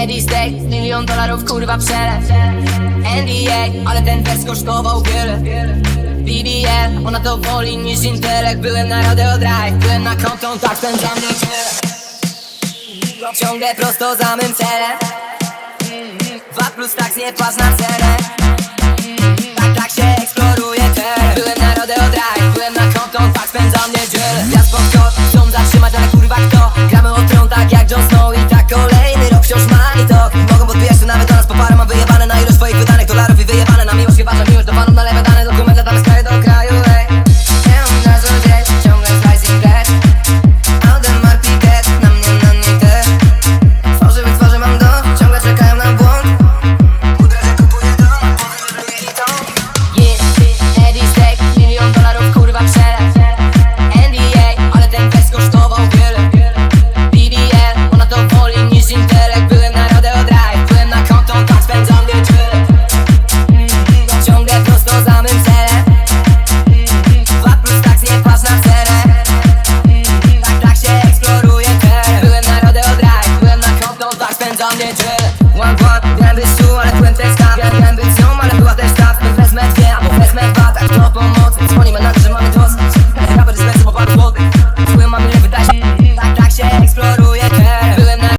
Eddie Steak, milion dolarów kurwa przelew NDA, ale ten wers kosztował wiele. BBL, ona to woli niż intelekt. Byłem na Rodeo Drive, byłem na konton, tak spędzam niedzielę Ciągle prosto za mym celem. Dwa plus tak nie płacz na cenę. Tak, tak się eksploruje teren Byłem na Rodeo Drive, byłem na konton, tak spędzam niedzielę. Ja spoko, chcą zatrzymać, ale 张天君，万贯。